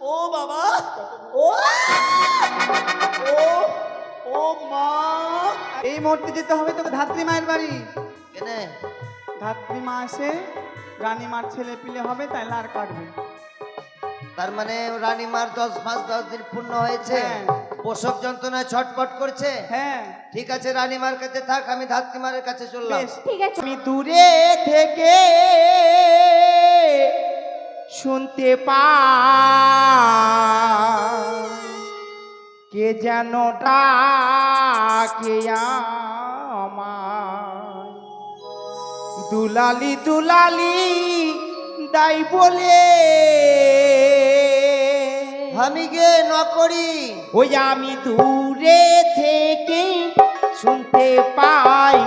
ও বাবা ও! ও ও মা! এই মুহূর্তে যেতে হবে তোকে ধাত্রী মায়ের বাড়ি। কেনে? ধাত্রী মা এসে রানী মার ছেলে পিলে হবে তাই লার কাটবে। তার মানে রানীমার দশ মাস দশ দিন পূর্ণ হয়েছে পোষক যন্ত্রণায় ছটপট করছে? হ্যাঁ। ঠিক আছে রানীমার কাছে থাক আমি ধাত্রীমারের কাছে চললাম। ঠিক আছে। আমি দূরে থেকে শুনতে পাই কে যেন দুলালি দুলালি, দাই বলে, আমি গে নকরি। ওই আমি দূরে থেকে শুনতে পাই,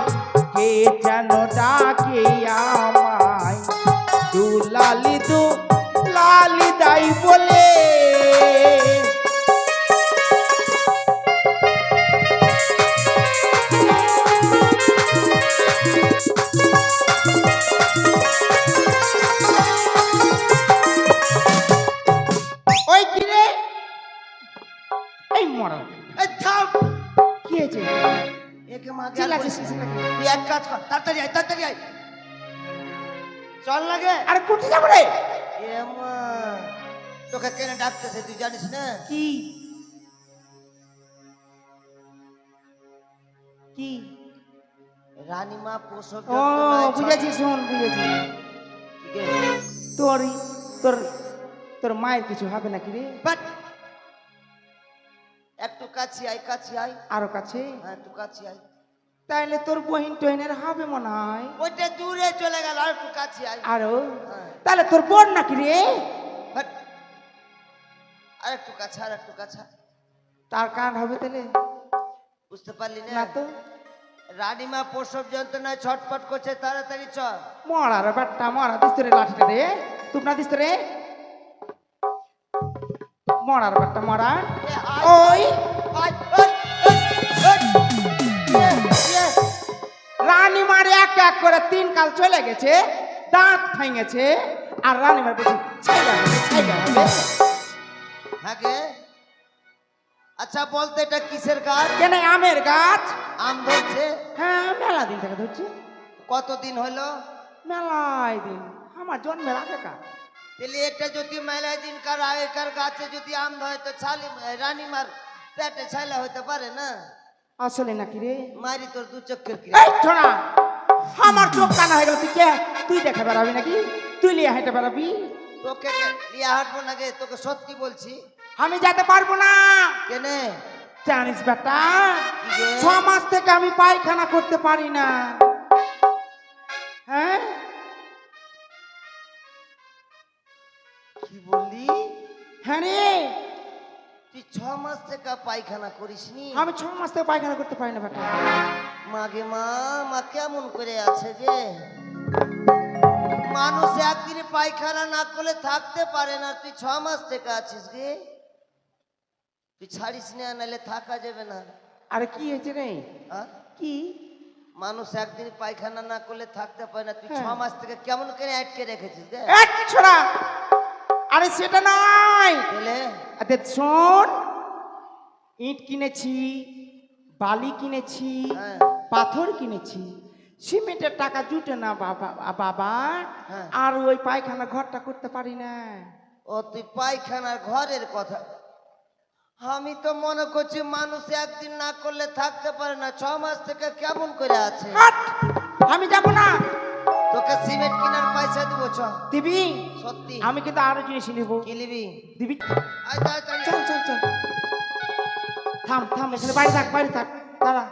কে যেন ডাকে আমায়। দু লালি দু যাব রে মা তোকে কেনে ডাকতেছে তুই জানিস না? কি? কি? রানীমা প্রসব ও বুঝেছি শোন বুঝেছি। তোর তোর তোর মায়ের কিছু হবে নাকি রে? বাট! একটু কাছে আয় কাছে আয়। আরও কাছে? হ্যাঁ একটু কাছে আয়। তাইলে তোর বহিন টহিনের হবে মনে হয়। ওইটা দূরে চলে গেল আর একটু কাছে আরও? হ্যাঁ। তাহলে তোর বোন নাকি রে? আর একটু কাছে আর একটু কাছে। তার কান হবে তাহলে বুঝতে পারলি না? না তো। রানীমা প্রসব যন্ত্রণায় ছটপট করছে তাড়াতাড়ি চল। মরা রে বাট্টা মরা দিস রে লাঠিটা রে। তুই না দিস রে মরার বাট্টা মরা ওই রানী মারে এক এক করে তিন কাল চলে গেছে দাঁত ভেঙেছে আর রানী মার বলছি হ্যাঁ? আচ্ছা বলতে এটা কিসের গাছ? কেন আমের গাছ? আম ধরছে? হ্যাঁ মেলা দিন থেকে ধরছি। কতদিন হলো? মেলাই দিন। আমার জন্মের আগে কাজ তাহলে এটা যদি মেলায় দিন কার আগেকার গাছে যদি আম ধরে তো ছালি রানীমার পেটে ছাইলা হতে পারে না? আসলে নাকি রে? মারি তোর দু চক্ষের কি এই ছোড়া আমার চোখ কানা হয়ে গেল তুই কে? তুই দেখে বেড়াবি নাকি? তুই লিয়ে হেঁটে বেড়াবি? তোকে নিয়ে হাঁটবো না গে তোকে সত্যি বলছি। আমি যেতে পারব না। কেনে? জানিস বেটা ছ মাস থেকে আমি পায়খানা করতে পারি না। হ্যাঁ? কি বললি? হ্যাঁ রে। তুই ছ মাস থেকে পায়খানা করিসনি আমি ছ মাস থেকে পায়খানা করতে পারি না বেটা। মাগে মা মা কেমন করে আছে যে? মানুষ একদিন পায়খানা না করলে থাকতে পারে না। তুই ছ মাস থেকে আছিস গে। তুই ছাড়িস না নাহলে থাকা যাবে না। আরে কি হয়েছে রে? কি? মানুষ একদিন পায়খানা না করলে থাকতে পারে না। তুই ছ হ্যাঁ। মাস থেকে কেমন করে আটকে রেখেছিস ছোড়া আরে সেটা নয় আরে শোন ইট কিনেছি বালি কিনেছি হ্যাঁ। পাথর কিনেছি সিমেন্টের টাকা জুটে না বাবা বাবা হ্যাঁ। আর ওই পায়খানা ঘরটা করতে পারি না। ও তুই পায়খানার ঘরের কথা। আমি তো মনে করছি মানুষ একদিন না করলে থাকতে পারে না ছ মাস থেকে কেমন করে আছে? আমি যাব না। তোকে সিমেন্ট কেনার পয়সা দিব চ দিবি? সত্যি। আমি কিন্তু আরও জিনিস নিব। কি নিবি? দিবি? চল চল চল। থাম থাম এখানে বাইরে থাক বাইরে থাক। দাঁড়া।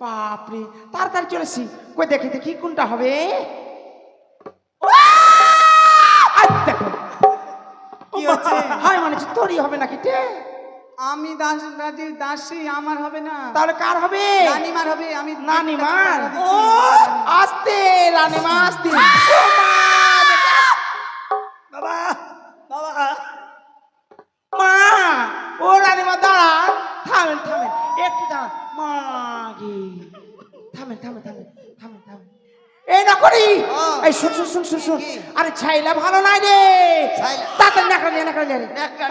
বাপরে তাড়াতাড়ি চলেছি কই দেখি দেখি কোনটা হবে? হাই মানে তোরই হবে নাকি টে আমি দাস রাজের দাসী আমার হবে না। তাহলে কার হবে? রানীমার হবে আমি নানিমার ও। আস্তে নানিমা আস্তে ও মা, বেটা। বাবা বাবা মা ও রানিমা দাঁড়া থামেন থামেন একটু দাঁড়ান মাগি থামেন থামেন থামেন থামেন থামেন এই না করি। ও। এই শুন শুন শুন শুন শুন? আরে ছাইলা ভালো নাই রে? তাড়াতাড়ি নাকড়া নিয়ে নাকড়া নিয়ে।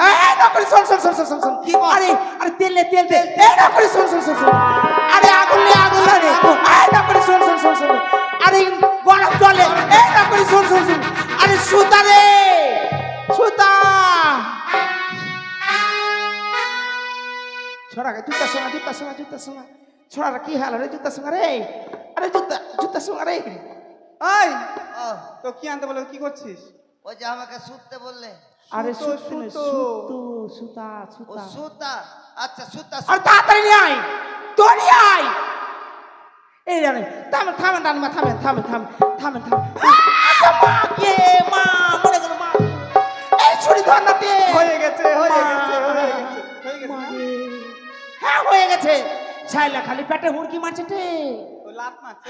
এই নকরি শোন শোন শোন শোন শোন? আরে আরে তেল নে তেল দে এই নকরি শোন শোন শোন শোন। আরে আগুন নে আগুন নে। এই নকরি শোন শোন শোন শোন। আরে গরম জলে। এই নকরি শোন শোন শোন। আরে সুতা রে। সুতা। ছড়া জুতা সোনা জুতা সোনা জুতা সোনা। ছড়া কি হাল রে জুতা সোনা রে। আরে জুতা জুতা সোনা রে। এই তো কি আনতে বলে? কি করছিস? ওই যে আমাকে শুতে বললে। আরে সুতো, সুতো। সুতো। সুতো। সুতা? আচ্ছা সুতা আর তাড়াতাড়ি নিয়ে আয়! তো নিয়ে আয়! এই রে থামেন থামেন রানীমা থামেন থামেন থামেন থামেন থামেন আচ্ছা মা কে? মা মরে গেল মা। এই ছুরি ধর না দে হয়ে গেছে হয়ে গেছে হয়ে গেছে। হয়ে মা। হ্যাঁ হয়ে গেছে। ছাইলা খালি পেটে হুড়কি মারছে মারছে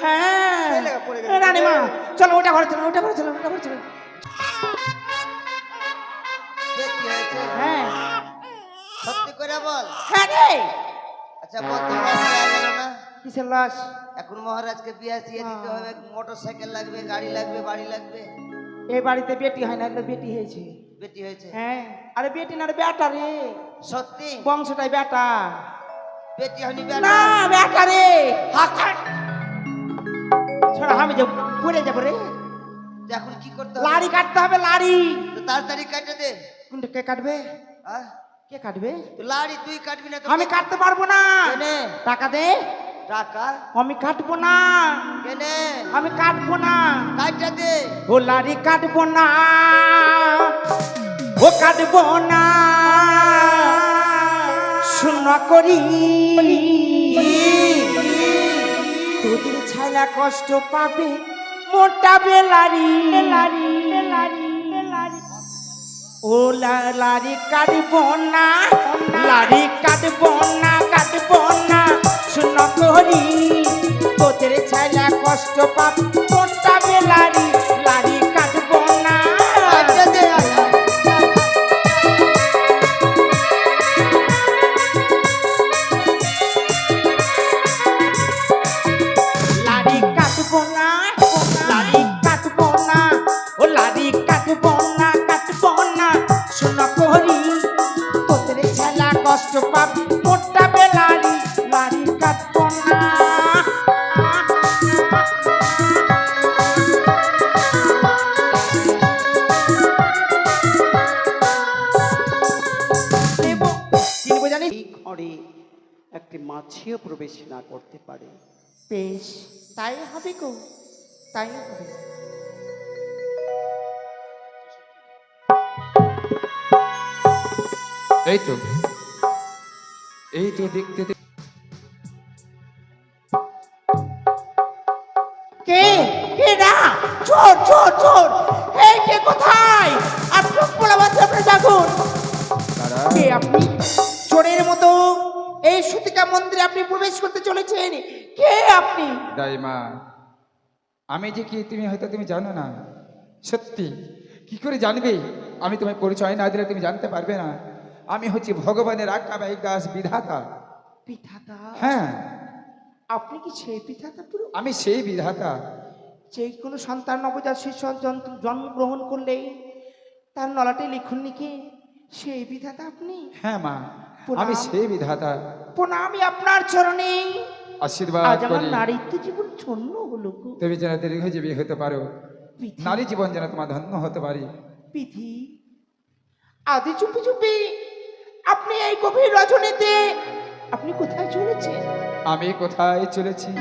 হ্যাঁ। রানীমা চলো ওটা ঘরে চলো ওটা ঘরে চলো ওটা ঘরে চলো। হয়েছে হ্যাঁ। সত্যি করে বল। হ্যাঁ রে। আচ্ছা গেল না। কিসের লাশ? এখন মহারাজকে বিয়ে দিয়ে দিতে হবে মোটর সাইকেল লাগবে গাড়ি লাগবে বাড়ি লাগবে। এই বাড়িতে বেটি হয় না বেটি হয়েছে। বেটি হয়েছে। হ্যাঁ। আরে বেটি না রে বেটা রে। সত্যি? বংশটাই বেটা। বেটি হয়নি না বেটা বেটা রে ছড়া আমি যে পড়ে যাব রে। এখন কি করতে হবে? লাড়ি কাটতে হবে লাড়ি। তাড়াতাড়ি কাটে দে। কোনটা কে কাটবে? কে কাটবে? লাড়ি তুই কাটবি না তো আমি কাটতে পারব না। টাকা দে। টাকা? আমি কাটবো না। কেনে? আমি কাটবো না। কাটটা দে। ও লাড়ি কাটবো না। ও কাটবো না। শূন্য করি। তোদের ছাইলা কষ্ট পাবে, মোটা বেলারি। বেলারি বেলারি বেলারি ও লারি কাটব না, লারি কাটব না কাটব না, শূন্য করি। তোদের ছায়া কষ্ট পাবে, মোটা বেলারি, লারি কাটবো না কাটবো না। শূন্য করি তোদের ছাইলা কষ্ট পাব মোটা বেলারি লারি কাটবো না। একটি মাছিও প্রবেশ না করতে পারে। বেশ তাই হবে গো তাই হবে। এই তো? এই তো দেখতে কে? কে না চোর চোর চোর! এই কে কোথায়? চোখ পোড়া বাচ্চা আপনি দেখুন। কে আপনি? চোরের মতো। এই সুতিকা মন্দিরে আপনি প্রবেশ করতে চলেছেন। কে আপনি? দাইমা আমি যে কি তুমি হয়তো তুমি জানো না। সত্যি কি করে জানবে? আমি তোমায় পরিচয় না দিলে তুমি জানতে পারবে না। আমি হচ্ছি ভগবানের আজ্ঞা বাইক দাস বিধাতা? পিঠাতা হ্যাঁ। আপনি কি সেই পিঠাতা পুরো? আমি সেই বিধাতা। যে কোনো সন্তান নবজাত শিশু জন্ম- জন্মগ্রহণ করলেই তার নলাটে লিখুন লিখে সেই বিধাতা আপনি? হ্যাঁ মা। আমি সেই বিধাতা। প্রণামী আপনার চরণে। আশীর্বাদ আজ আমার নারীত্ব জীবন ছন্ন হলো তুমি যেন দীর্ঘজীবী হতে পারো। নারী জীবন যেন তোমার ধন্য হতে পারি। পিঠি আদি চুপি চুপি আপনি এই গভীর রজনীতে আপনি কোথায় চলেছেন? আমি কোথায় চলেছি?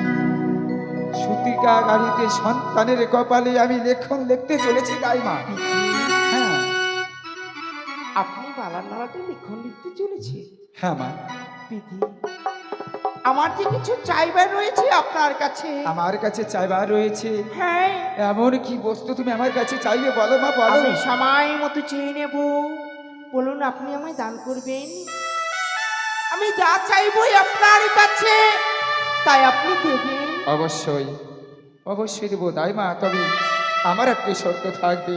সুতিকা গাড়িতে সন্তানের কপালে আমি লেখন লিখতে চলেছি দাইমা হ্যাঁ। আপনি বালার নালাতে লিখন লিখতে চলেছে? হ্যাঁ মা। পিঠি আমার যে কিছু চাইবার রয়েছে আপনার কাছে? আমার কাছে চাইবার রয়েছে। হ্যাঁ। এমন কি বস্তু তুমি আমার কাছে চাইবে বলো মা বলো। আমি সময় মতো চেয়ে নেব। বলুন আপনি আমায় দান করবেন? আমি যা চাইবই আপনার কাছে তাই আপনি দেবেন। অবশ্যই অবশ্যই দেবো তাই মা তবে আমার একটি শর্ত থাকবে।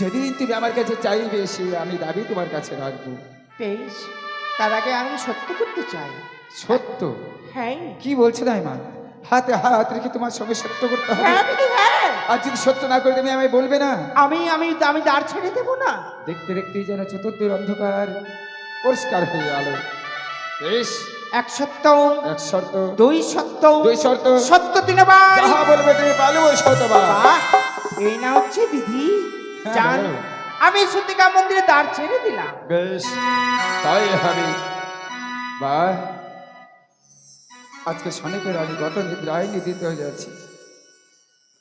যদি তুমি আমার কাছে চাইবে সে আমি দাবি তোমার কাছে রাখব। বেশ তার আগে আমি সত্য করতে চাই। সত্য? হ্যাঁ। কি বলছে দাইমা? হাতে হাত রেখে তোমার সঙ্গে সত্য করতে হবে। হ্যাঁ দিদি হ্যাঁ। আর যদি সত্য না করে তুমি আমায় বলবে না? আমি আমি আমি দাঁড় ছেড়ে দেবো না। দেখতে দেখতেই যেন চতুর্থের অন্ধকার পরিষ্কার হয়ে গেল। বেশ। এক সত্য এক শর্ত। দুই সত্য দুই শর্ত। সত্য তিনবার যাহা বলবে তুমি পালু ওই শতবার এই না হচ্ছে বিধি। হ্যাঁ, জান আমি সত্যিকার মন্দিরে দাঁড় ছেড়ে দিলাম। বেশ তাই হবে। বা আজকে শনিকে রানী গত নিদ্রায় নিদিত হয়ে যাচ্ছে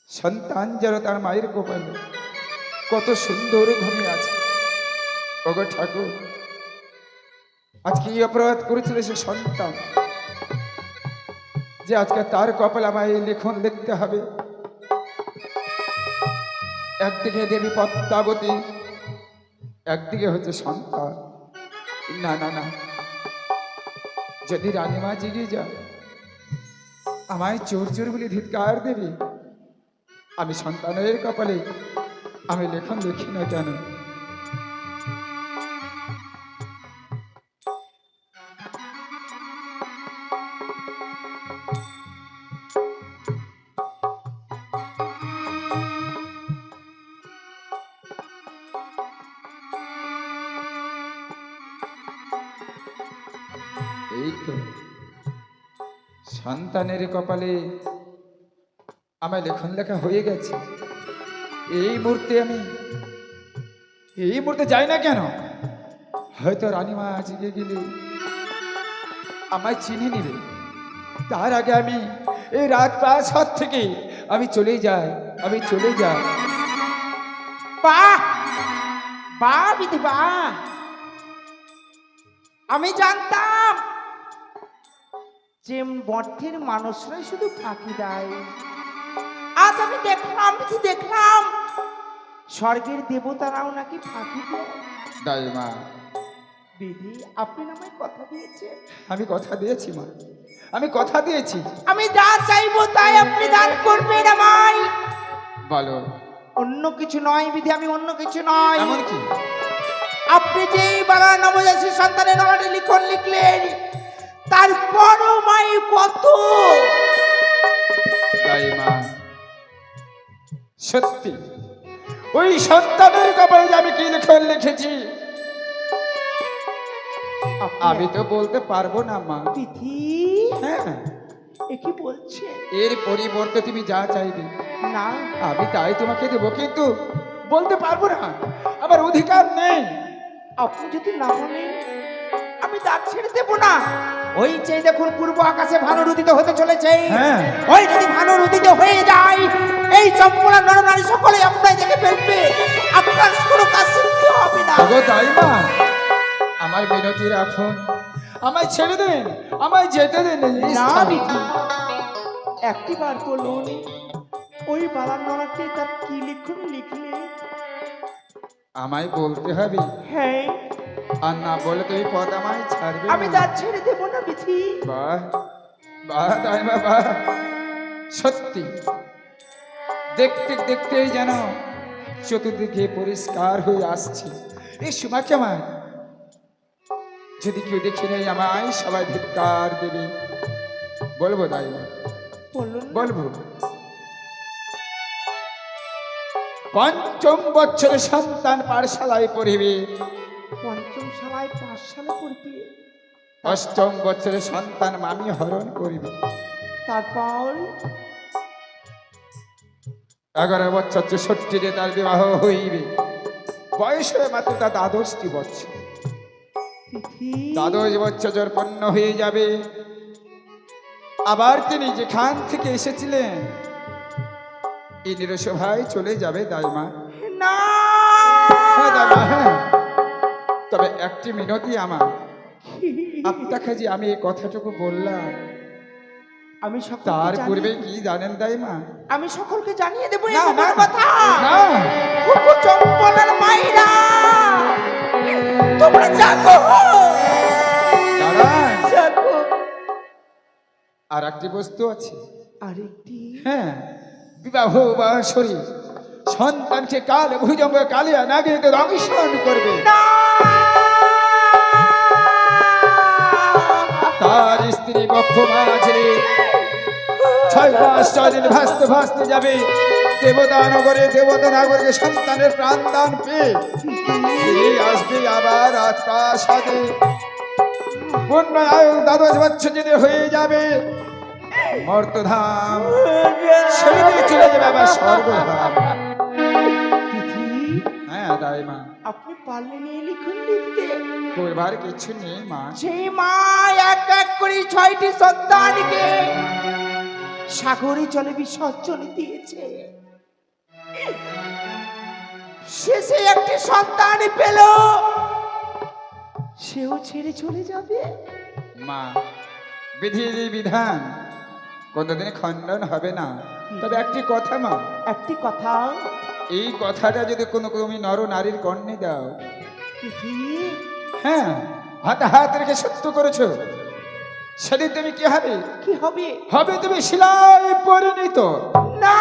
সন্তান যেন তার মায়ের কোপালে কত সুন্দর ঘুমিয়ে আছে। ওগো ঠাকুর আজকে এই অপরাধ করেছিল সে সন্তান? যে আজকে তার কপাল আমায় লেখন লিখতে হবে। একদিকে দেবী পদ্মাবতী, একদিকে হচ্ছে সন্তান। না না না। যদি রানীমা জিগে যা আমায় চোর চোর বলে ধিৎকার দেবে। আমি সন্তানের কপালে আমি লেখন লিখি না কেন? সন্তানের কপালে আমার লেখন লেখা হয়ে গেছে। এই মুহূর্তে আমি, এই মুহূর্তে যাই না কেন? হয়তো রানীমা আজকে গেলে আমায় চিনে নিবে। তার আগে আমি এই রাত প্রায় সাত থেকে আমি চলে যাই, আমি চলে যাই। বা বাহ, বিধি বাহ! আমি জানতাম যে মঠের মানুষরাই শুধু ফাঁকি দেয়। আজ আমি দেখলাম বিধি দেখলাম? স্বর্গের দেবতারাও নাকি ফাঁকি দেয়। দাইমা বিধি আপনি আমায় কথা দিয়েছেন। আমি কথা দিয়েছি মা। আমি কথা দিয়েছি। আমি যা চাইব তাই আপনি দান করবেন আমায়। বলো। অন্য কিছু নয় বিধি আমি অন্য কিছু নয়। এমন কি? আপনি যে বাবা নবজাতী সন্তানের নামে লিখন লিখলেন তার বড় মাই কত? সত্যি। ওই সন্তানের কপালে যে আমি কি লিখন লিখেছি? আমি তো বলতে পারব না মা। তিথি? হ্যাঁ। এ কি বলছে? এর পরিবর্তে তুমি যা চাইবে। না। আমি তাই তোমাকে দেবো কিন্তু বলতে পারব না। আমার অধিকার নেই। আপনি যদি না বলেন আমি দাঁত ছেড়ে দেবো না। ওই যে দেখুন পূর্ব আকাশে ভানুর উদিত হতে চলেছে। হ্যাঁ। ওই যদি ভানুর উদিত হয়ে যায় এই চম্পলা নরনারী সকলে আপনাই দেখে ফেলবে। আপনার কোনো কাজ শিখতে হবে না। আগো তাই মা আমার বিনতি রাখুন। আমায় ছেড়ে দেন আমায় যেতে দেন। না। বিধি একটি বার বলুন ওই বালার নরাকে তার কি লিখুন লিখলে? আমায় বলতে হবে। হ্যাঁ। আর না বলে পদ আমায় ছাড়বে আমি তার ছেড়ে দেবো না বাহ বাহ তাই বাবা সত্যি। দেখতে দেখতেই যেন চতুর্দিকে পরিষ্কার হয়ে আসছে। এই সময় কেমন যদি কেউ দেখে নেই আমায় সবাই ধিক্কার দেবে। বলব তাই বলব। পঞ্চম বছরে সন্তান পাঠশালায় পড়িবে। পঞ্চম শালায় অষ্টম বছরে সন্তান মামি হরণ করিবে। তারপর এগারো বছর চৌষট্টিতে তার বিবাহ হইবে। বয়স হয়ে মাত্র তার দ্বাদশটি বছর। দ্বাদশ বছর জোর পণ্য হয়ে যাবে। আবার তিনি যেখান থেকে এসেছিলেন এই নিরসভায় চলে যাবে দাইমা না! দাইমা হ্যাঁ। তবে একটি মিনতি আমার। আপনাকে যে আমি এই কথাটুকু বললাম আমি সকলকে তার পূর্বে কি জানেন দাইমা? আমি সকলকে জানিয়ে দেবো না, কথা। চম্পলের মাইরা। তোমরা জাগো। আর একটি বস্তু আছে। আরেকটি? হ্যাঁ বিবাহ বা শরীর। সন্তানকে কাল ভুজঙ্গ কালিয়া নাগে রংশন করবে। তার স্ত্রী বক্ষ মাঝে ছয় মাস দশদিন ভাসতে ভাসতে যাবে। দেবতা নগরে, দেবতা নগরকে সন্তানের প্রাণ দান পেয়ে আসবে আবার রাজপ্রাসাদে পূর্ণ আয়ু দ্বাদশ বৎসর হয়ে যাবে, মর্তধাম, সেদিকে চলে যাবে আবার স্বর্গধাম। হ্যাঁ মা। আপনি পারলেন এই লিখুন লিখতে। করবার কিছু নেই মা। সেই মা এক এক করে ছয়টি সন্তানকে সাগরে জলে বিসর্জন দিয়েছে। শেষে একটি সন্তান পেল। সেও ছেড়ে চলে যাবে। মা বিধির বিধান কোনোদিন খণ্ডন হবে না। তবে একটি কথা মা। একটি কথা। এই কথাটা যদি কোনো তুমি নর নারীর কর্ণে দাও হ্যাঁ হাতে হাত রেখে সত্য করেছ। সেদিন তুমি কি হবে? কি হবে? হবে তুমি শিলায় পরিণত। না!